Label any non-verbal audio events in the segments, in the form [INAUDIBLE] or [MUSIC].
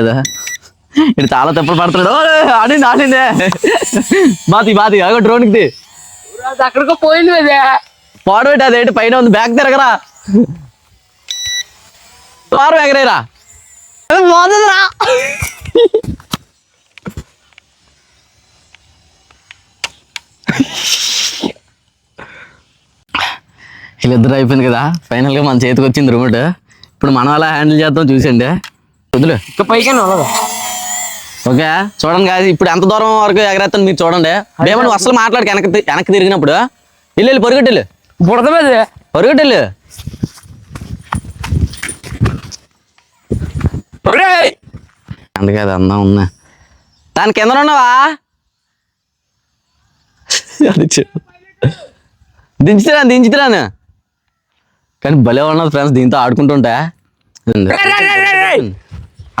పడలేదా ఇటు చాలా తప్పులు పడుతున్నాడు? ఆడింది ఆడిందే బాతి బాతి అగో డ్రోన్కి అక్కడికో పోయింది అదే. పాడబెట్టి అదేంటి పైన ఉంది? బ్యాగ్ తిరగరా? వారు ఎగరేరా బాగుందిరా వీళ్ళిద్దరు అయిపోయింది కదా? ఫైనల్గా మన చేతికి వచ్చింది రిమోట్ ఇప్పుడు మనం అలా హ్యాండిల్ చేద్దాం చూసండి వదిలే ఇక పైకి ఓకే చూడండి కాదు ఇప్పుడు ఎంత దూరం వరకు ఎగరేస్తాను మీరు చూడండి. ఏమన్నా అసలు మాట్లాడి వెనక్కి తి- వెనక్కి తిరిగినప్పుడు. వెళ్ళి వెళ్ళి పొరుగెట్టెళ్ళు బుడద మీద. పొరుగెట్టెళ్ళు! అందుకే అది ఉన్నా. దాని కింద ఉన్నావా? అది. దించుతురా దించుతురాను కానీ భలే ఉన్నది ఫ్రెండ్స్ దీంతో ఆడుకుంటుంటా.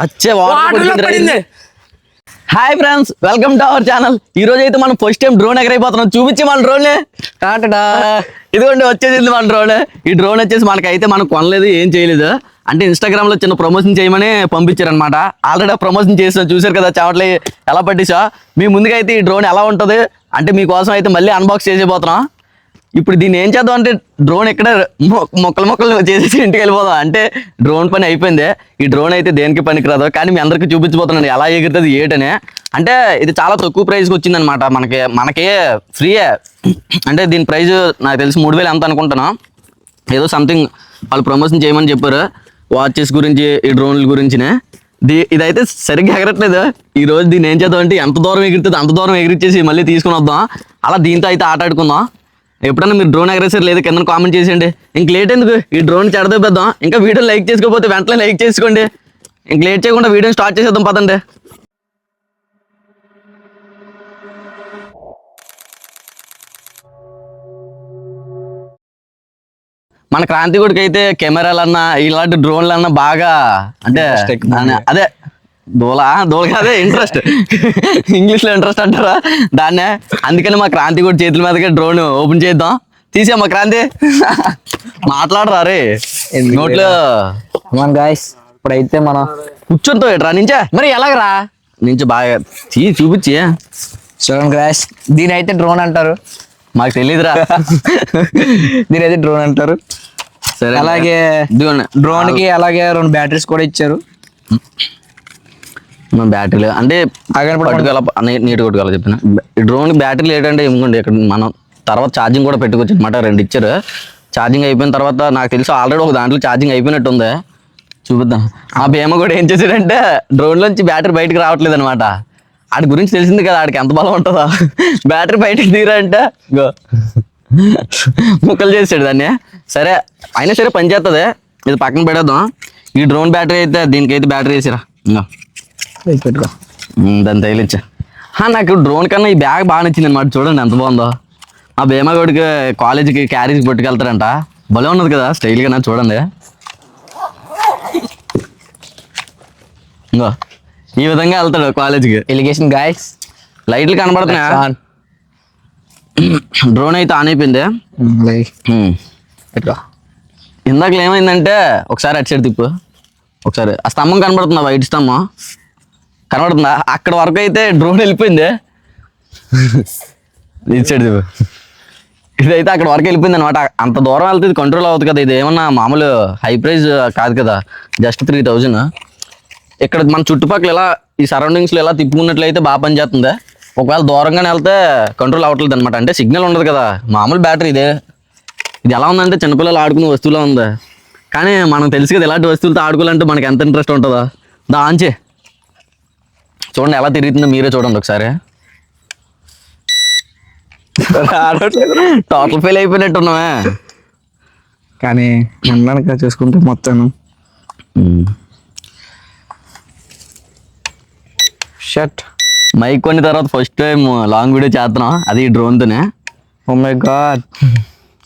అచ్చే water. Hi friends welcome to our channel ఈ రోజు అయితే మనం ఫస్ట్ టైం డ్రోన్ ఎగరైపోతున్నాం. చూపించి మన డ్రోన్ ఇదిగోండి వచ్చేసింది మన డ్రోన్ ఈ డ్రోన్ వచ్చేసి మనకైతే మనం కొనలేదు ఏం చేయలేదు. అంటే ఇన్స్టాగ్రామ్లో చిన్న ప్రమోషన్ చేయమని పంపించారనమాట ఆల్రెడీ ప్రమోషన్ చేసాం చూసారు కదా చావట్లే ఎలా పట్టిసా మీ ముందుగా అయితే ఈ డ్రోన్ ఎలా ఉంటుంది? అంటే మీకోసం అయితే మళ్ళీ అన్బాక్స్ చేసేపోతున్నాం ఇప్పుడు దీన్ని ఏం చేద్దాం అంటే డ్రోన్ ఇక్కడ మొ- మొక్కలు మొక్కలు చేసేసి ఇంటికి వెళ్ళిపోదాం. అంటే డ్రోన్ పని అయిపోయింది. ఈ డ్రోన్ అయితే దేనికి పనికిరాదు కానీ మీ అందరికీ చూపించబోతున్నాను. ఎలా ఎగురుతుంది ఏటనే. అంటే ఇది చాలా తక్కువ ప్రైస్కి వచ్చిందనమాట మనకి మనకే ఫ్రీయే అంటే దీని ప్రైస్ నాకు తెలిసి మూడు వేలు ఎంత అనుకుంటున్నాను ఏదో సంథింగ్ వాళ్ళు ప్రమోషన్ చేయమని చెప్పారు. వాచెస్ గురించి ఈ డ్రోన్ల గురించినే. దీ ఇదైతే సరిగ్గా ఎగరట్లేదు. ఈ రోజు దీన్ని ఏం చేద్దాం అంటే ఎంత దూరం ఎగురుతుంది అంత దూరం ఎగిరిచ్చేసి మళ్ళీ తీసుకుని వద్దాం. అలా దీంతో అయితే ఆట ఆడుకుందాం ఎప్పుడైనా మీరు డ్రోన్ ఎగరేసారు లేదు కింద కామెంట్ చేసేయండి. ఇంక లేట్ ఎందుకు? ఈ డ్రోన్ చెడదొబ్బేద్దాం ఇంకా వీడియో లైక్ చేసుకోకపోతే వెంటనే లైక్ చేసుకోండి. ఇంక లేట్ చేయకుండా వీడియోని స్టార్ట్ చేసేద్దాం పదండి. మన క్రాంతికుడికి అయితే కెమెరాలన్నా ఇలాంటి డ్రోన్లన్నా బాగా అంటే అదే దోల దోల కాదే ఇంట్రెస్ట్ ఇంగ్లీష్లో ఇంట్రెస్ట్ అంటారా? దాన్నే. అందుకని మా క్రాంతికుడి చేతుల మీదకి డ్రోన్ ఓపెన్ చేద్దాం. తీసేమ్మా క్రాంతి. మాట్లాడరా రే. నోట్లో మన గాయస్ ఇప్పుడైతే మనం కూర్చొనితో ఎట్రా నుంచే. మరి ఎలాగరా? నుంచి బాగా తీ చూపించి. చూడండి గాయస్ దీని అయితే డ్రోన్ అంటారు. మాకు తెలియదురా దీని అయితే డ్రోన్ అంటారు. సరే అలాగే డ్రోన్కి అలాగే రెండు బ్యాటరీస్ కూడా ఇచ్చారు. బ్యాటరీలు అంటే పట్టుకోవాల? నీట్ కొట్టుకోవాలి చెప్పిన? డ్రోన్ బ్యాటరీలు ఏంటంటే ఇవ్వండి ఇక్కడ మనం తర్వాత ఛార్జింగ్ కూడా పెట్టుకోవచ్చు అనమాట రెండు ఇచ్చారు. ఛార్జింగ్ అయిపోయిన తర్వాత నాకు తెలిసి ఆల్రెడీ ఒక దాంట్లో ఛార్జింగ్ అయిపోయినట్టు ఉంది. చూపిద్దాం. ఆ భీమ కూడా ఏం చేశాడంటే డ్రోన్ నుంచి బ్యాటరీ బయటకు రావట్లేదు అనమాట ఆడి గురించి తెలిసింది కదా ఆడికి ఎంత బలం ఉంటుందో. బ్యాటరీ బయటకు తీరా అంటే గో ముక్కలు చేసాడు దాన్ని. సరే అయినా సరే పని చేస్తుంది ఇది పక్కన పెడేద్దాం ఈ డ్రోన్ బ్యాటరీ అయితే దీనికైతే బ్యాటరీ వేసిరా. ఇంకా పెట్టుకో దాన్ని తగిలిచ్చా హా, నాకు డ్రోన్ కన్నా ఈ బ్యాగ్ బాగా నచ్చింది అనమాట చూడండి ఎంత బాగుందో. మా భీమాగోడికి కాలేజీకి క్యారేజ్ పట్టుకెళ్తారంట. భలే ఉన్నది కదా స్టైల్గా నా చూడండి. ఇంకో ఈ విధంగా వెళ్తాడు కాలేజీకి ఎలిగేషన్ గాయస్ లైట్లు కనబడుతున్నాయా? డ్రోన్ [CLEARS THROAT] అయితే ఆన్ అయిపోయింది. పెట్టుకో ఇందాక ఏమైందంటే ఒకసారి అటు సైడ్ తిప్పు. ఒకసారి ఆ స్తంభం కనబడుతుందా వైట్ స్తంభం? కనబడుతుందా? అక్కడ వరకు అయితే డ్రోన్ వెళ్ళిపోయింది. ఇటు సైడ్ ఇదైతే అక్కడ వరకు వెళ్ళిపోయింది అనమాట అంత దూరం వెళ్తే ఇది కంట్రోల్ అవుతుంది కదా ఇది ఏమన్నా మామూలు హై ప్రైజ్ కాదు కదా జస్ట్ త్రీ థౌజండ్ ఇక్కడ మన చుట్టుపక్కల ఇలా ఈ సరౌండింగ్స్లో ఇలా తిప్పుకున్నట్లయితే బాగా పనిచేస్తుంది. ఒకవేళ దూరంగానే వెళ్తే కంట్రోల్ అవ్వట్లేదు అనమాట అంటే సిగ్నల్ ఉండదు కదా మామూలు బ్యాటరీ ఇదే. ఇది ఎలా ఉందంటే చిన్నపిల్లలు ఆడుకునే వస్తువులా ఉంది. కానీ మనకు తెలుసు కదా ఇలాంటి వస్తువులతో ఆడుకోవాలంటే మనకి ఎంత ఇంట్రెస్ట్ ఉంటుందో. దాంచే చూడండి ఎలా తిరుగుతుందో మీరే చూడండి ఒకసారి. టోటల్ ఫెయిల్ అయిపోయినట్టున్నామే కానీ ఉండడానికి చూసుకుంటే మొత్తం. షర్ట్ మైక్ కొన్ని తర్వాత ఫస్ట్ టైం లాంగ్ వీడియో చేస్తున్నాం అది డ్రోన్తోనే oh my god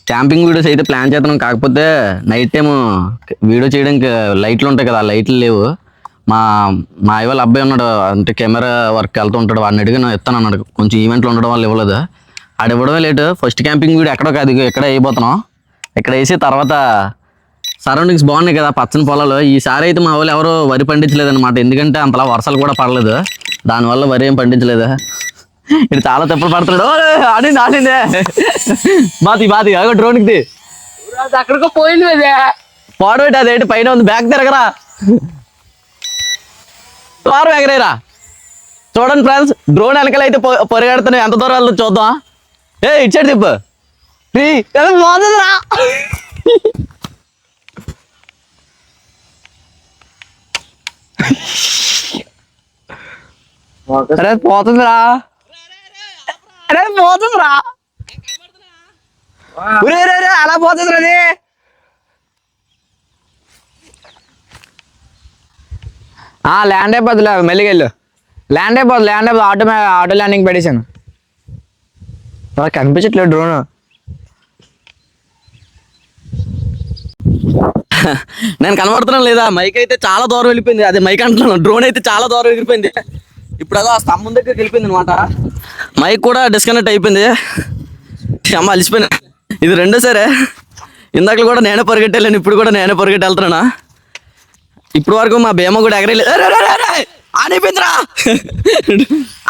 camping videos అయితే ప్లాన్ చేస్తున్నాం. కాకపోతే నైట్ టైం వీడియో చేయడానికి లైట్లు ఉంటాయి కదా ఆ లైట్లు లేవు. మా మా ఇవాళ అబ్బాయి ఉన్నాడు అంటే కెమెరా వర్క్ వెళ్తూ ఉంటాడు వాడిని అడిగిన ఇస్తాను అన్నాడు కొంచెం ఈవెంట్లు ఉండడం వల్ల ఇవ్వలేదు. ఆడు ఇవ్వడమే లేటు. ఫస్ట్ క్యాంపింగ్ వీడియో ఎక్కడో కాదు ఇగో ఇక్కడ వేయబోతున్నాం. ఇక్కడ వేసి తర్వాత సరౌండింగ్స్ బాగున్నాయి కదా పచ్చని పొలాలు. ఈసారి అయితే మా వాళ్ళు ఎవరు వరి పండించలేదు అనమాట ఎందుకంటే అంతలా వర్షాలు కూడా పడలేదు. దానివల్ల వరి ఏం పండించలేదు. ఇది చాలా తప్పులు పడుతున్నాడు. ఆడింది ఆడిందే. బాతి బాతి అగో డ్రోన్కి అక్కడికో పోయింది పాడబెట్టి అదేంటి పైన ఉంది బ్యాగ్ తిరగరా. దూరం ఎగరేరా చూడండి ఫ్రెండ్స్ డ్రోన్ వెనకలైతే పొ- పరిగెడుతున్నాయి. ఎంత దూరం వెళ్తుంది చూద్దాం. ఏ ఇచ్చాడు తిప్పు. రీ, ఎలా పోతుందిరా? అరే పోతుందిరా. అరే పోతుందిరా. అలా పోతుందిరా అది ఆ ల్యాండ్ అయిపోద్దులే మెల్లిగా వెళ్ళు. ల్యాండ్ అయిపోద్దు ల్యాండ్ అయిపోద్దు ఆటో ఆటో ల్యాండింగ్ పెట్టేశాను. కనిపించట్లేదు డ్రోన్. నేను కనబడుతున్నాను లేదా? మైక్ అయితే చాలా దూరం వెళ్ళిపోయింది. అదే మైక్ అంటున్నాను. డ్రోన్ అయితే చాలా దూరం వెళ్ళిపోయింది. ఇప్పుడు అదో ఆ స్తంభం దగ్గరికి వెళ్ళిపోయింది అనమాట మైక్ కూడా డిస్కనెక్ట్ అయిపోయింది. అమ్మ అలిసిపోయినా. ఇది రెండో సరే. ఇందాక కూడా నేనే పరిగెట్టలేను ఇప్పుడు కూడా నేనే పరిగెట్టి వెళ్తున్నానా ఇప్పుడు వరకు మా భీమ కూడా ఎగరలేదు అరే,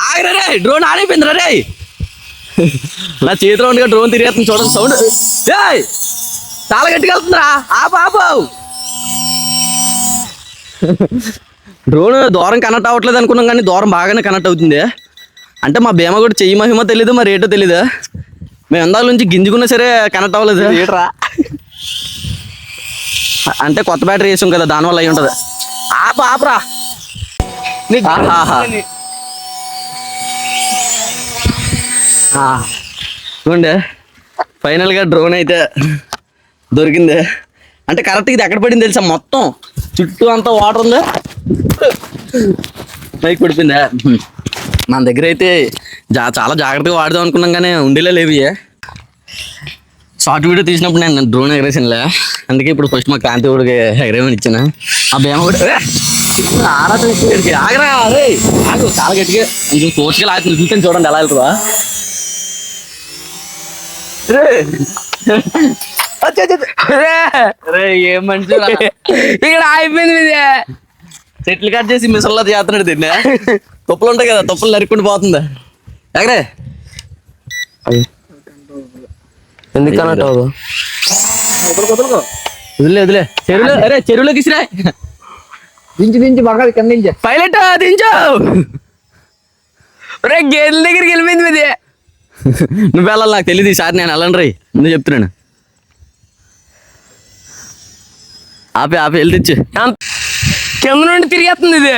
ఆగరే రే డ్రోన్ ఆడైపోయిందిరా రే నా చేతిలో ఉండగా డ్రోన్ తిరిగేస్తుంది చూడండి సౌండ్. ఏయ్ చాలా గట్టిగా వెళ్తుందిరా. ఆపు ఆపు. డ్రోన్ దూరం కనెక్ట్ అవ్వట్లేదు అనుకున్నాం కానీ దూరం బాగానే కనెక్ట్ అవుతుంది. అంటే మా భీమ కూడా చెయ్యి మహిమ తెలీదు మరి రేటో తెలీదు. మేము ఎందాల నుంచి గింజుకున్నా సరే కనెక్ట్ అవ్వలేదు. ఏట్రా అంటే కొత్త బ్యాటరీ వేసాం కదా దానివల్ల అయి ఉంటుంది. ఆపు ఆపురా. చూడండి ఫైనల్గా డ్రోన్ అయితే దొరికింది. అంటే కరెక్ట్ ఇది ఎక్కడ పడింది తెలుసా? మొత్తం చుట్టూ అంతా వాటర్ ఉంది. పైకి పడిపోయిందా? మన దగ్గర అయితే జా చాలా జాగ్రత్తగా వాడదాం అనుకున్నాం కానీ ఉండేలే లేవి షార్ట్ వీడియో తీసినప్పుడు నేను డ్రోన్ ఎగరేసినలే అందుకే ఇప్పుడు ఫస్ట్ మా క్రాంతి ఊడికి ఎగరేమని ఇచ్చాను. ఆ భీమ కూడా ఏ! ఆరా తీసి ఆగరా రే! ఆగు చాలా గట్టిగా. కొంచెం లాగుతుంది చూసాను చూడండి ఎలా వెళ్తుందా. ఏం మంచి ఇక్కడ అయిపోయింది ఇదే చెట్లు కట్ చేసి మిసల్లా చేస్తున్నాడు దీన్ని. తుప్పలు ఉంటాయి కదా తుప్పలు నరుక్కుంటూ పోతుంది? ఎగరే. ఎందుకు కనెక్ట్ అవ్వదు వదిలే వదిలే చెరువులో అరే చెరువులోకి ఇసిరా. దించి దించి బాగా కింద దించి. పైలట్ దించావు ఒరే గేదెల దగ్గరికి వెళ్ళిపోయింది ఇదే నువ్వు వెళ్ళాలి నాకు తెలియదు ఈసారి నేను వెళ్ళను రీ. నువ్వు చెప్తున్నాను. ఆపే ఆపే వెళ్ళి తెచ్చు. కింద నుండి తిరిగేస్తుంది ఇది.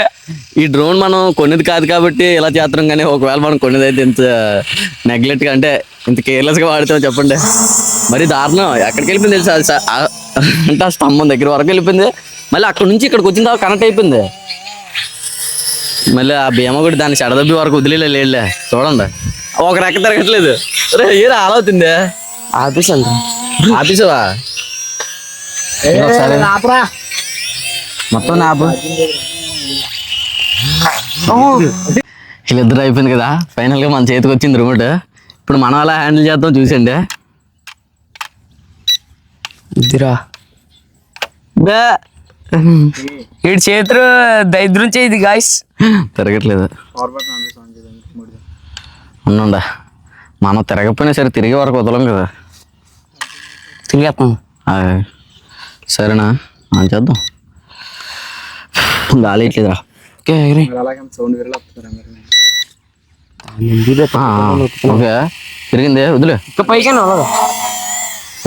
ఈ డ్రోన్ మనం కొనేది కాదు కాబట్టి ఇలా చేస్తున్నాం కానీ ఒకవేళ మనం కొనేది అయితే ఇంత నెగ్లెక్ట్గా అంటే ఇంత కేర్లెస్గా వాడుతాం చెప్పండి. మరి దారుణం. ఎక్కడికి వెళ్ళిపోయింది తెలుసా? అంటే ఆ స్తంభం దగ్గర వరకు వెళ్ళిపోయింది. మళ్ళీ అక్కడ నుంచి ఇక్కడికి వచ్చిన తర్వాత కనెక్ట్ అయిపోయింది. మళ్ళీ ఆ భీమ కూడా దాన్ని చెడదబ్బి వరకు వదిలేలే లేదులే చూడండి. ఒక రెక్క తిరగట్లేదు. రే ఏరా అలా అవుతుంది ఆపేసాను ఆఫీసవా ఒకసారి? మొత్తం ఆపు వీళ్ళిద్దరు అయిపోయింది కదా. ఫైనల్గా మన చేతికి వచ్చింది రిమోట్ ఇప్పుడు మనం అలా హ్యాండిల్ చేద్దాం చూసండి ఇదిరా. వీడి చేతులు దరిద్రం చేయదు గాయస్ తిరగట్లేదు. ఉండండి. మనం తిరగకపోయినా సరే తిరిగే వరకు వదలం కదా. తిరిగేస్తాం సరేనా. చేద్దాం. ఓకే తిరిగింది వదిలే. ఇంకా పైకి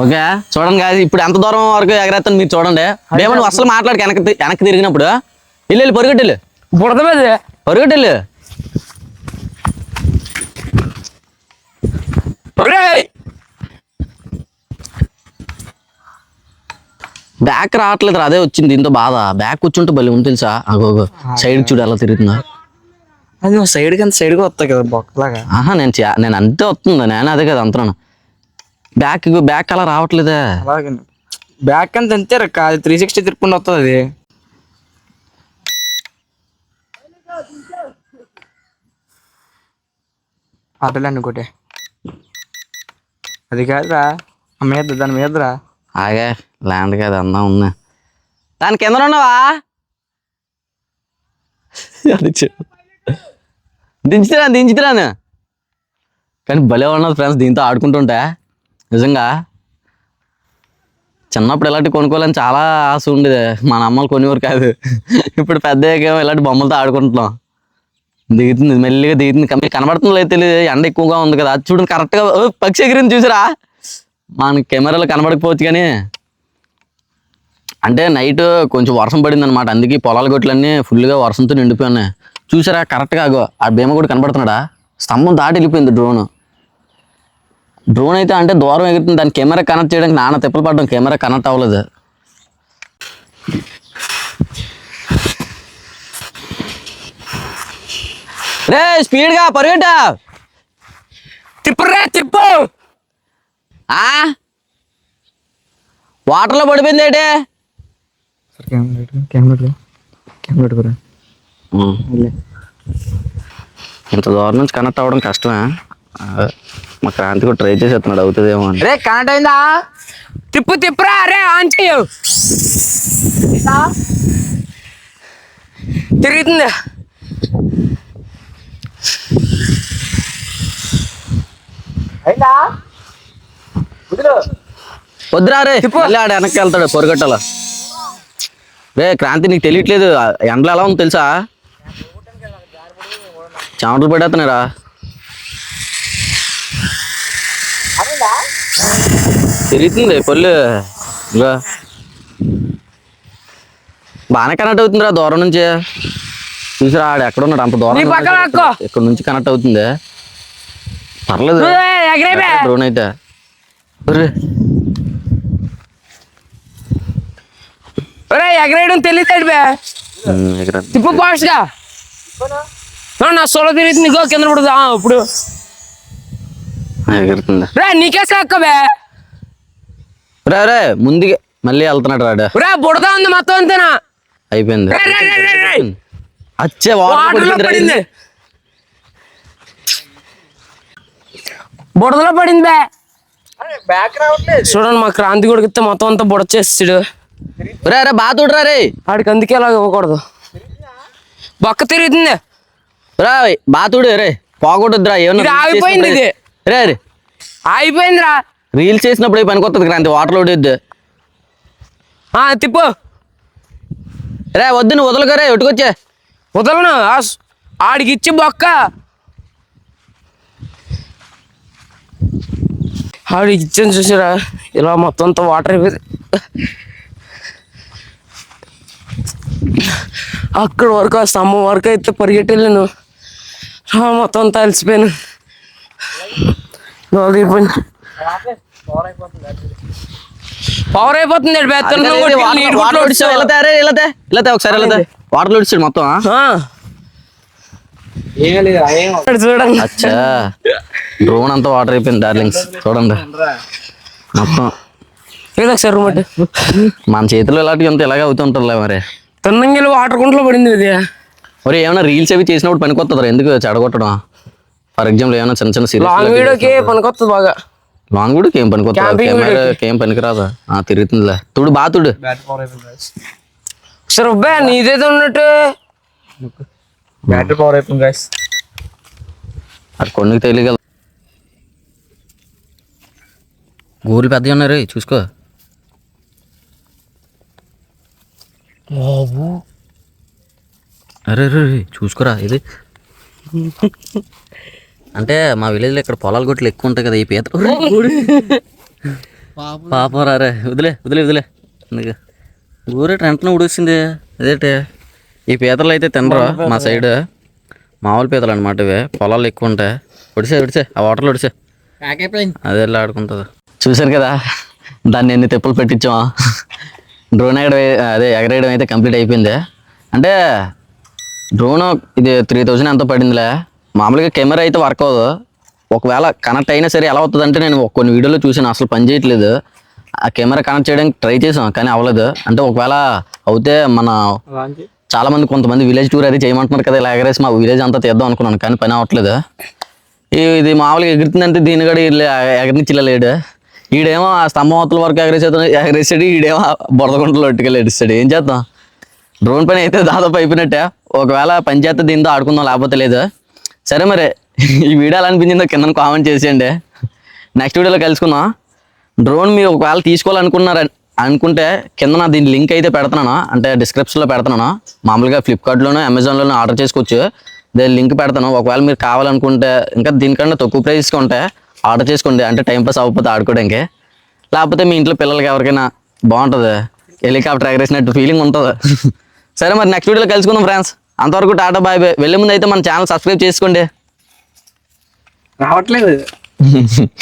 ఓకే. చూడండి కాదు ఇప్పుడు ఎంత దూరం వరకు ఎగరేస్తాను మీరు చూడండి. భీమను అసలు మాట్లాడి వెనక్కి తి- వెనక్కి తిరిగినప్పుడు. వెళ్ళి వెళ్ళి పరుగెట్టెళ్ళు బుడద మీద. పరుగెట్టెళ్ళు బ్యాక్ రావట్లేదు అదే వచ్చింది దీంతో బాధ. బ్యాక్ కూర్చుంటే భలే ఉంది తెలుసా? అగో సైడ్ చూడు ఎలా తిరుగుతుందా. అది సైడ్కి అంత సైడ్గా వస్తాయి కదా బొక్కలాగా ఆహా నేను నేను అంతే వస్తుంది నేను అదే కదా అంటున్నాను. బ్యాక్ బ్యాక్ అలా రావట్లేదే. బ్యాక్ అంత అంతే కాదు త్రీ సిక్స్టీ తిరుపుకుంటూ వస్తుంది అది. ఆటోలేండి ఇంకోటి. అది కాదురా మీద దాని మీదరా ఆగే ల్యాండ్ కదా అన్నా ఉన్నా. దాని కింద ఉన్నావా? దించుతున్నాను దించుతున్నాను కానీ భలే ఉన్నది ఫ్రెండ్స్ దీంతో ఆడుకుంటుంటే. నిజంగా. చిన్నప్పుడు ఇలాంటి కొనుక్కోవాలని చాలా ఆశ ఉండేది. మన అమ్మలు కొనేవారు కాదు. ఇప్పుడు పెద్ద ఇలాంటి బొమ్మలతో ఆడుకుంటున్నాం. దిగుతుంది మెల్లిగా దిగుతుంది. కమ్మి కనబడుతుందో లేదు తెలియదు. ఎండ ఎక్కువగా ఉంది కదా. అది చూడండి కరెక్ట్గా పక్షి ఎగిరింది చూసారా? మన కెమెరాలు కనబడకపోవచ్చు కానీ అంటే నైట్ కొంచెం వర్షం పడింది అనమాట అందుకే పొలాల గొట్లన్నీ ఫుల్గా వర్షంతో నిండిపోయి ఉన్నాయి. చూసారా? కరెక్ట్గా ఆ భీమ కూడా కనబడుతున్నాడా? స్తంభం దాటి వెళ్ళిపోయింది డ్రోన్. డ్రోన్ అయితే అంటే దూరం ఎగురుతుంది. దాని కెమెరా కనెక్ట్ చేయడానికి నాన్న తిప్పలు పడడం. కెమెరా కనెక్ట్ అవ్వలేదు. రే స్పీడ్గా పరిగెట్టా. తిప్పురా తిప్పు. వాటర్లో పడిపోయింది ఏంటి? కెమెరా కెమెరా ఇంత దూరం నుంచి కనెక్ట్ అవ్వడం కష్టమే. మా క్రాంతి కూడా ట్రై చేసేస్తున్నాడు అవుతుందేమో అని. రే కనెక్ట్ అయిందా? తిప్పు తిప్పురా అరే ఆన్ చెయ్యు. తిరుగుతుంది? అయిందా? వద్దురా రే ఆడ వెనక్కి వెళ్తాడు పొరగట్టల. రే క్రాంతి నీకు తెలియట్లేదు. ఎండలో ఎలా ఉంది తెలుసా? చెమటలు పడేస్తున్నారా తిరుగుతుంది పళ్ళు ఇంకా బాగానే కనెక్ట్ అవుతుందిరా దూరం నుంచి. చూసిరా ఆడు ఎక్కడ ఉన్నాడు? అంత దూరం. ఇక్కడ నుంచి కనెక్ట్ అవుతుంది? పర్లేదు డ్రోన్ అయితే. ఒరే, ఎగరేయడం తెలియదు బే. తిప్పు ఫాస్ట్గా ఆ, నా సోలో తిరుగుతుంది ఇంకో కింద పడుతుంది ఇప్పుడు. రే నీకే అక్కబే రే రే ముందుగా మళ్ళీ వెళ్తున్నాడు రాడు. రే బుడదా ఉంది మొత్తం అంతేనా? అయిపోయింది. అచ్చే బుడదలో పడింది బే. చూడండి మా క్రాంతి కొడుకుతే మొత్తం అంతా బుడ చేస్తాడు రే రే బాగా చూడరా రే. ఆడికి అందుకే అలా ఇవ్వకూడదు. బొక్క తిరుగుతుంది. రా బాగా చూడు రే. పోగొట్టుద్దురా ఏమన్నా ఆగిపోయింది చేసినప్పుడు- ఇది. రే రే. అయిపోయిందిరా రీల్స్ చేసినప్పుడు పనికి వస్తుంది క్రాంతి వాటర్ ఆ, తిప్పు. రే వద్దు నువ్వు వదలగా రే ఎట్టుకొచ్చే వదలను ఆడికి ఇచ్చి బొక్క. ఆడికి ఇచ్చాను చూసారా ఇలా మొత్తం అంతా వాటర్ అయిపోయింది అక్కడ వరకు ఆ స్తంభం వరకు అయితే పరిగెట్టి వెళ్ళాను మొత్తం అంతా అలసిపోయాను. పవర్ అయిపోతుంది వాటర్ వెళ్తే ఒకసారి వాటర్ లోడిచాడు మొత్తం ఆ? ఏం లేదు ఏం ఇక్కడ చూడండి. అచ్చా. డ్రోన్ అంతా వాటర్ అయిపోయింది డార్లింగ్స్ చూడండి. మొత్తం. రూమట్ మన చేతిలో ఇలాంటివి అంతా ఇలాగే అవుతుంటారులే మరి. తిన్నంగిలి వాటర్ గుంటలో పడింది ఇది. మరి ఏమైనా రీల్స్ అవి చేసినప్పుడు పనికొస్తుంది ఎందుకు చెడగొట్టడం? ఫర్ ఎగ్జాంపుల్ ఏమైనా చిన్న చిన్న లాంగ్ సీరియస్ వీడియోకి పనికొస్తుంది బాగా. లాంగ్ కూడా ఏం పనికొస్తుంది Camping కెమెరా ఏం పనికిరాదా? ఆ తిరుగుతుందిలే. తుడు బా తుడు. బ్యాట్ పవర్ అయిపోయింది guys. సరే అబ్బా నీదేదో ఉన్నట్టు. బ్యాటరీ పవర్ అయిపోయింది గైస్ అది కొన్నికి తెలియగల గూర్లు పెద్దగా ఉన్నారు చూసుకో. అరే రే చూసుకోరా ఇది. అంటే మా విలేజ్లో ఇక్కడ పొలాల గొట్లు ఎక్కువ ఉంటాయి కదా ఈ పీత పాపం. రా రే వదిలే వదిలే వదిలే. అందుకే ఊరేట వెంటనే ఉడిసింది అదేంటి? ఈ పీతలు అయితే తినరు? మా సైడ్ మామూలు పీతలు అనమాట ఇవి. పొలాలు ఎక్కువ ఉంటాయి. ఒడిసే ఒడిసే. ఆ వాటర్లో ఒడిసే. అదే ఆడుకుంటుంది. చూశారు కదా దాన్ని ఎన్ని తిప్పలు పెట్టించాం. డ్రోన్ ఎగడ అదే ఎగరేయడం అయితే కంప్లీట్ అయిపోయింది. అంటే డ్రోన్ ఇది త్రీ థౌజండ్ ఎంతో పడిందిలే. మామూలుగా కెమెరా అయితే వర్క్ అవ్వదు. ఒకవేళ కనెక్ట్ అయినా సరే ఎలా అవుతుంది అంటే నేను ఒక కొన్ని వీడియోలో చూసాను అసలు పని చేయట్లేదు. ఆ కెమెరా కనెక్ట్ చేయడానికి ట్రై చేసాం కానీ అవ్వలేదు. అంటే ఒకవేళ అవుతే మన చాలా మంది కొంతమంది విలేజ్ టూర్ అది చేయమంటున్నారు కదా ఇలా ఎగరేసి మా విలేజ్ అంతా తీద్దాం అనుకున్నాను కానీ పని అవ్వట్లేదు. ఇది మామూలుగా ఎగురుతుందంటే దీని కూడా ఎగరించి లేడు. ఈడేమో ఆ స్తంభవతల వరకు ఎగరేసేది ఎగరేసాడు ఈడేమో బురదగుంటలో బురద గుంటలో ఏం చేద్దాం? డ్రోన్ పని అయితే దాదాపు అయిపోయినట్టే. ఒకవేళ పని చేస్తే దీంతో ఆడుకుందాం లేకపోతే లేదు. సరే మరి ఈ వీడియో ఎలా అనిపించిందో కింద కామెంట్ చేసేయండి. నెక్స్ట్ వీడియోలో కలుసుకుందాం. డ్రోన్ మీరు ఒకవేళ తీసుకోవాలనుకున్నారని అనుకుంటే కింద నా దీని లింక్ అయితే పెడుతున్నాను? అంటే డిస్క్రిప్షన్లో పెడుతున్నాను? మామూలుగా ఫ్లిప్కార్ట్లోనూ అమెజాన్లోనూ ఆర్డర్ చేసుకోవచ్చు. దాని లింక్ పెడతాను. ఒకవేళ మీరు కావాలనుకుంటే ఇంకా దీనికన్నా తక్కువ ప్రైస్కి ఉంటే ఆర్డర్ చేసుకోండి. అంటే టైంపాస్ అవ్వకపోతే ఆడుకోవడానికి. లేకపోతే మీ ఇంట్లో పిల్లలకి ఎవరికైనా బాగుంటుంది? హెలికాప్టర్ ఎగరేసినట్టు ఫీలింగ్ ఉంటుంది? [LAUGHS] సరే మరి నెక్స్ట్ వీడియోలో కలుసుకుందాం ఫ్రెండ్స్ అంతవరకు టాటా బాయ్ బాయ్ వెళ్ళే ముందు అయితే మన ఛానల్ సబ్స్క్రైబ్ చేసుకోండి. రావట్లేదు. [LAUGHS]